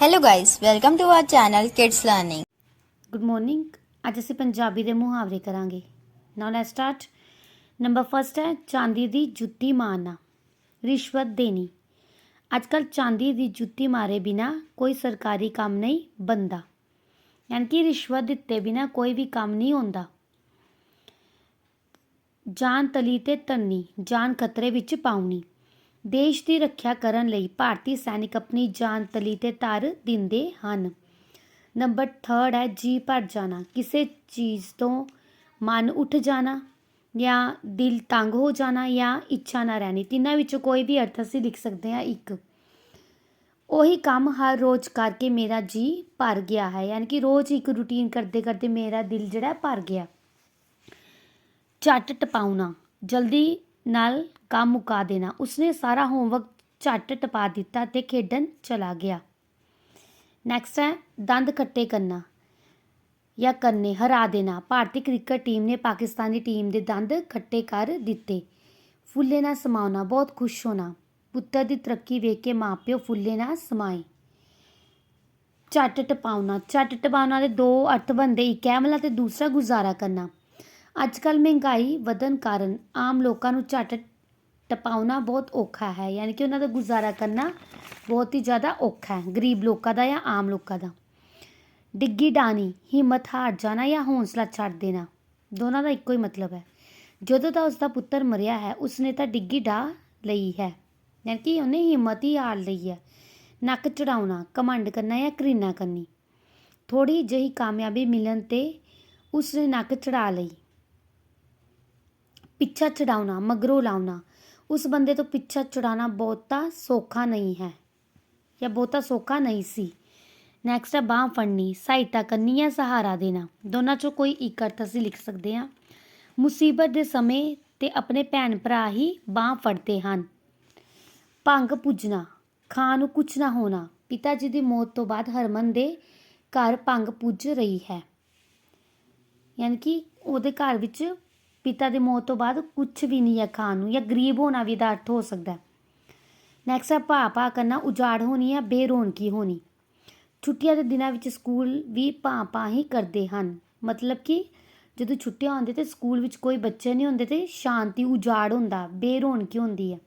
Hello guys, welcome to our channel Kids Learning. Good morning ਅੱਜ ਅਸੀਂ ਪੰਜਾਬੀ ਦੇ ਮੁਹਾਵਰੇ ਕਰਾਂਗੇ। Now let's start number first ਹੈ ਚਾਂਦੀ ਦੀ ਜੁੱਤੀ ਮਾਰਨਾ। ਰਿਸ਼ਵਤ ਦੇਣੀ। ਅੱਜ ਕੱਲ ਚਾਂਦੀ ਦੀ ਜੁੱਤੀ ਮਾਰੇ ਬਿਨਾ ਕੋਈ ਸਰਕਾਰੀ ਕੰਮ ਨਹੀਂ ਬੰਦਾ ਯਾਨੀ ਕਿ ਰਿਸ਼ਵਤ ਦਿੱਤੇ ਬਿਨਾ ਕੋਈ ਵੀ ਕੰਮ ਨਹੀਂ ਹੁੰਦਾ। ਜਾਨ ਤਲੀ ਤੇ ਤੰਨੀ ਜਾਨ ਖਤਰੇ ਵਿੱਚ ਪਾਉਣੀ। ਦੇਸ਼ ਦੀ ਰੱਖਿਆ ਕਰਨ ਲਈ ਭਾਰਤੀ ਸੈਨਿਕ ਆਪਣੀ ਜਾਨ ਤਲੀ ਤੇ ਧਰ ਦਿੰਦੇ ਹਨ। ਨੰਬਰ 3 ਹੈ, ਜੀ ਭਰ ਜਾਣਾ। ਕਿਸੇ ਚੀਜ਼ ਤੋਂ ਮਨ ਉੱਠ ਜਾਣਾ ਜਾਂ ਦਿਲ ਤੰਗ ਹੋ ਜਾਣਾ ਜਾਂ ਇੱਛਾ ਨਾ ਰਹਿਣੀ, ਤਿੰਨਾਂ ਵਿੱਚੋਂ ਕੋਈ ਵੀ ਅਰਥ ਅਸੀਂ ਲਿਖ ਸਕਦੇ ਹਾਂ ਇੱਕ। ਉਹੀ ਕੰਮ ਹਰ ਰੋਜ਼ ਕਰਕੇ ਮੇਰਾ ਜੀ ਭਰ ਗਿਆ ਹੈ, ਯਾਨੀ ਕਿ ਰੋਜ਼ ਇੱਕ ਰੁਟੀਨ ਕਰਦੇ ਕਰਦੇ ਮੇਰਾ ਦਿਲ ਜਿਹੜਾ ਭਰ ਗਿਆ। ਝੱਟ ਟਪਾਉਣਾ, ਜਲਦੀ ਨਾਲ ਕੰਮ ਮੁਕਾ ਦੇਣਾ। ਉਸਨੇ ਸਾਰਾ ਹੋਮਵਰਕ ਝੱਟ ਟਪਾ ਦਿੱਤਾ ਤੇ ਖੇਡਣ ਚਲਾ ਗਿਆ। ਨੈਕਸਟ ਹੈ, ਦੰਦ ਖੱਟੇ ਕਰਨਾ ਜਾਂ ਕਰਨੇ, ਹਰਾ ਦੇਣਾ। ਭਾਰਤੀ ਕ੍ਰਿਕਟ ਟੀਮ ਨੇ ਪਾਕਿਸਤਾਨੀ ਟੀਮ ਦੇ ਦੰਦ ਖੱਟੇ ਕਰ ਦਿੱਤੇ। ਫੁੱਲੇ ਨਾਲ ਸਮਾਉਣਾ, ਬਹੁਤ ਖੁਸ਼ ਹੋਣਾ। ਪੁੱਤਰ ਦੀ ਤਰੱਕੀ ਵੇਖ ਕੇ ਮਾਪਿਓ ਫੁੱਲੇ ਨਾਲ ਸਮਾਏ। ਝੱਟ ਟਪਾਉਣਾ ਝੱਟ ਟਪਾਉਣਾ ਦੇ ਦੋ ਅਰਥ ਬੰਦੇ, ਇੱਕ ਹੈ ਤੇ ਦੂਸਰਾ ਗੁਜ਼ਾਰਾ ਕਰਨਾ। ਅੱਜ ਕੱਲ ਮਹਿੰਗਾਈ ਵਧਣ ਕਾਰਨ ਆਮ ਲੋਕਾਂ ਨੂੰ ਝੱਟ ਟਪਾਉਣਾ ਬਹੁਤ ਔਖਾ ਹੈ, ਯਾਨੀ ਕਿ ਉਹਨਾਂ ਦਾ ਗੁਜ਼ਾਰਾ ਕਰਨਾ ਬਹੁਤ ਹੀ ਜ਼ਿਆਦਾ ਔਖਾ ਹੈ, ਗਰੀਬ ਲੋਕਾਂ ਦਾ ਜਾਂ ਆਮ ਲੋਕਾਂ ਦਾ। ਡਿੱਗੀ ਡਾਣੀ ਹਿੰਮਤ ਹਾਰ ਜਾਣਾ ਜਾਂ ਹੌਸਲਾ ਛੱਡ ਦੇਣਾ, ਦੋਨਾਂ ਦਾ ਇੱਕੋ ਹੀ ਮਤਲਬ ਹੈ। ਜਦੋਂ ਦਾ ਉਸਦਾ ਪੁੱਤਰ ਮਰਿਆ ਹੈ, ਉਸਨੇ ਤਾਂ ਡਿੱਗੀ ਡਾ ਲਈ ਹੈ, ਯਾਨੀ ਕਿ ਉਹਨੇ ਹਿੰਮਤ ਹੀ ਹਾਰ ਲਈ ਹੈ। ਨੱਕ ਚੜਾਉਣਾ ਕਮੰਡ ਕਰਨਾ ਜਾਂ ਕਰੀਨਾ ਕਰਨੀ ਥੋੜੀ ਜਿਹੀ ਕਾਮਯਾਬੀ ਮਿਲਣ ਤੇ ਉਸਨੇ ਨੱਕ ਚੜਾ ਲਈ। ਪਿੱਛਾ ਚੜਾਉਣਾ, ਮਗਰੋਂ ਲਾਉਣਾ ਉਸ ਬੰਦੇ ਤੋਂ ਪਿੱਛਾ ਚੜਾਉਣਾ ਬਹੁਤਾ ਸੌਖਾ ਨਹੀਂ ਹੈ ਜਾਂ ਬਹੁਤਾ ਸੌਖਾ ਨਹੀਂ ਸੀ। ਨੈਕਸਟ ਹੈ ਬਾਹ ਫੜਨੀ, ਸਹਾਇਤਾ ਕਰਨੀ ਜਾਂ ਸਹਾਰਾ ਦੇਣਾ। ਦੋਨਾਂ ਚੋਂ ਕੋਈ ਇੱਕ ਅਰਥ ਅਸੀਂ ਲਿਖ ਸਕਦੇ ਹਾਂ। ਮੁਸੀਬਤ ਦੇ ਸਮੇਂ ਤੇ ਆਪਣੇ ਭੈਣ ਭਰਾ ਹੀ ਬਾਹ ਫੜਦੇ ਹਨ। ਭੰਗ ਪੁੱਜਣਾ, ਖਾਂ ਨੂੰ ਕੁਛ ਨਾ ਹੋਣਾ। ਪਿਤਾ ਜੀ ਦੀ ਮੌਤ ਤੋਂ ਬਾਅਦ ਹਰਮਨ ਦੇ ਘਰ ਭੰਗ ਪੁੱਜ ਰਹੀ ਹੈ। ਯਾਨੀ ਕਿ ਉਹਦੇ ਘਰ ਵਿੱਚ ਪਿਤਾ ਦੀ ਮੌਤ ਤੋਂ ਬਾਅਦ ਕੁਝ ਵੀ ਨਹੀਂ ਹੈ ਖਾਣ ਨੂੰ ਜਾਂ ਗਰੀਬ ਹੋਣਾ ਵੀ ਦਾ ਅਰਥ ਹੋ ਸਕਦਾ ਹੈ। ਨੈਕਸਟ ਹੈ ਭਾ ਭਾ ਕਰਨਾ, ਉਜਾੜ ਹੋਣੀ ਹੈ ਬੇਰੌਣਕੀ ਹੋਣੀ। ਛੁੱਟੀਆਂ ਦੇ ਦਿਨਾਂ ਵਿੱਚ ਸਕੂਲ ਵੀ ਭਾ ਭਾ ਹੀ ਕਰਦੇ ਹਨ। ਮਤਲਬ ਕਿ ਜਦੋਂ ਛੁੱਟੀਆਂ ਹੁੰਦੀਆਂ ਤੇ ਸਕੂਲ ਵਿੱਚ ਕੋਈ ਬੱਚੇ ਨਹੀਂ ਹੁੰਦੇ ਤੇ ਸ਼ਾਂਤੀ, ਉਜਾੜ ਹੁੰਦਾ, ਬੇਰੌਣਕੀ ਹੁੰਦੀ ਹੈ।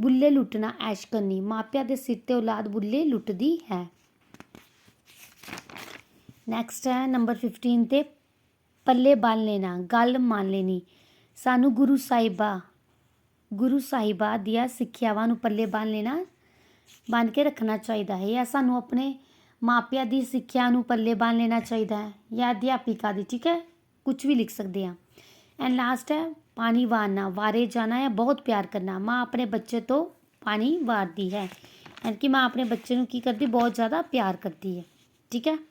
ਬੁੱਲੇ ਲੁੱਟਣਾ, ਐਸ਼ ਕਰਨੀ, ਮਾਪਿਆਂ ਦੇ ਸਿਰ ਤੇ ਔਲਾਦ ਬੁੱਲੇ ਲੁੱਟਦੀ ਹੈ। ਨੈਕਸਟ ਹੈ ਨੰਬਰ 15 ਤੇ ਪੱਲੇ ਬੰਨ੍ਹ ਲੈਣਾ, ਗੱਲ ਮੰਨ ਲੈਣੀ। ਸਾਨੂੰ ਗੁਰੂ ਸਾਹਿਬਾ ਗੁਰੂ ਸਾਹਿਬਾ ਦੀਆਂ ਸਿੱਖਿਆਵਾਂ ਨੂੰ ਪੱਲੇ ਬੰਨ੍ਹ ਲੈਣਾ ਬੰਨ੍ਹ ਕੇ ਰੱਖਣਾ ਚਾਹੀਦਾ ਹੈ ਜਾਂ ਸਾਨੂੰ ਆਪਣੇ ਮਾਪਿਆਂ ਦੀ ਸਿੱਖਿਆ ਨੂੰ ਪੱਲੇ ਬੰਨ੍ਹ ਲੈਣਾ ਚਾਹੀਦਾ ਹੈ ਜਾਂ ਅਧਿਆਪਿਕਾ ਦੀ, ਠੀਕ ਹੈ? ਕੁਝ ਵੀ ਲਿਖ ਸਕਦੇ ਹਾਂ। ਐਂਡ ਲਾਸਟ ਹੈ, ਪਾਣੀ ਵਾਰਨਾ, ਵਾਰੇ ਜਾਣਾ ਜਾਂ ਬਹੁਤ ਪਿਆਰ ਕਰਨਾ। ਮਾਂ ਆਪਣੇ ਬੱਚੇ ਤੋਂ ਪਾਣੀ ਵਾਰਦੀ ਹੈ। ਐਂਡ ਕਿ ਮਾਂ ਆਪਣੇ ਬੱਚੇ ਨੂੰ ਕੀ ਕਰਦੀ, ਬਹੁਤ ਜ਼ਿਆਦਾ ਪਿਆਰ ਕਰਦੀ ਹੈ। ਠੀਕ ਹੈ?